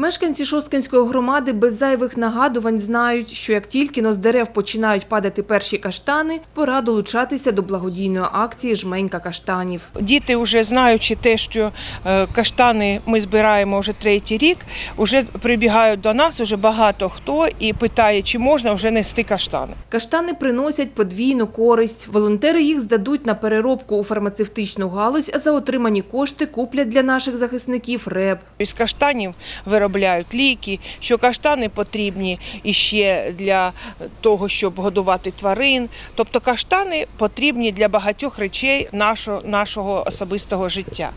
Мешканці Шосткинської громади без зайвих нагадувань знають, що як тільки но з дерев починають падати перші каштани, пора долучатися до благодійної акції Жменька каштанів. Діти, вже знаючи те, що е, каштани ми збираємо вже третій рік, вже прибігають до нас уже багато хто і питає, чи можна вже нести каштани. Каштани приносять подвійну користь. Волонтери їх здадуть на переробку у фармацевтичну галузь, а за отримані кошти куплять для наших захисників реп. Із каштанів виробляють ліки, що каштани потрібні іще для того, щоб годувати тварин. Тобто каштани потрібні для багатьох речей нашого, нашого особистого життя.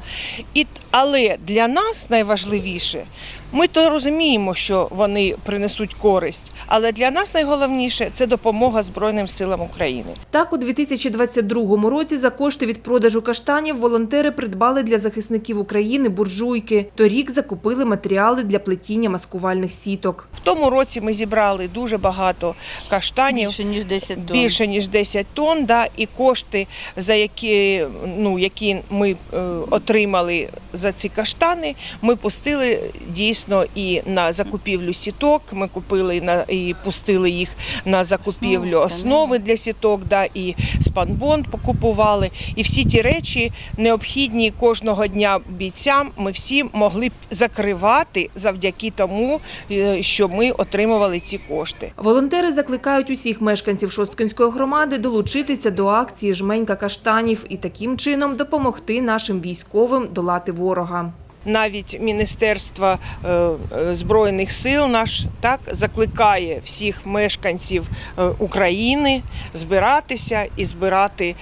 І, але для нас найважливіше, ми то розуміємо, що вони принесуть користь, але для нас найголовніше це допомога Збройним силам України. Так, у 2022 році за кошти від продажу каштанів волонтери придбали для захисників України буржуйки. Торік закупили матеріали для плетіння маскувальних сіток. В тому році ми зібрали дуже багато каштанів. Більше ніж 10 тонн. більше ніж 10 тонн, да, і кошти, за які, ну, які ми е, отримали за ці каштани, ми пустили дійсно і на закупівлю сіток. Ми купили на і пустили їх на закупівлю Основи, основи для сіток, да, і спанбонд покупували. І всі ті речі необхідні кожного дня бійцям. Ми всі могли б закривати завдяки тому, е, що ми отримували ці кошти. Волонтери закликають усіх мешканців Шосткинської громади долучитися до акції Жменька каштанів і таким чином допомогти нашим військовим долати ворога. Навіть Міністерство е, е, збройних сил наш так закликає всіх мешканців е, України збиратися і збирати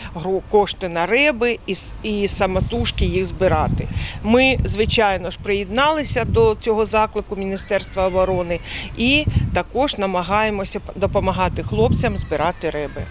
кошти на реби і, і самотужки їх збирати. Ми, звичайно ж, приєдналися до цього заклику Міністерства оборони і також намагаємося допомагати хлопцям збирати реби.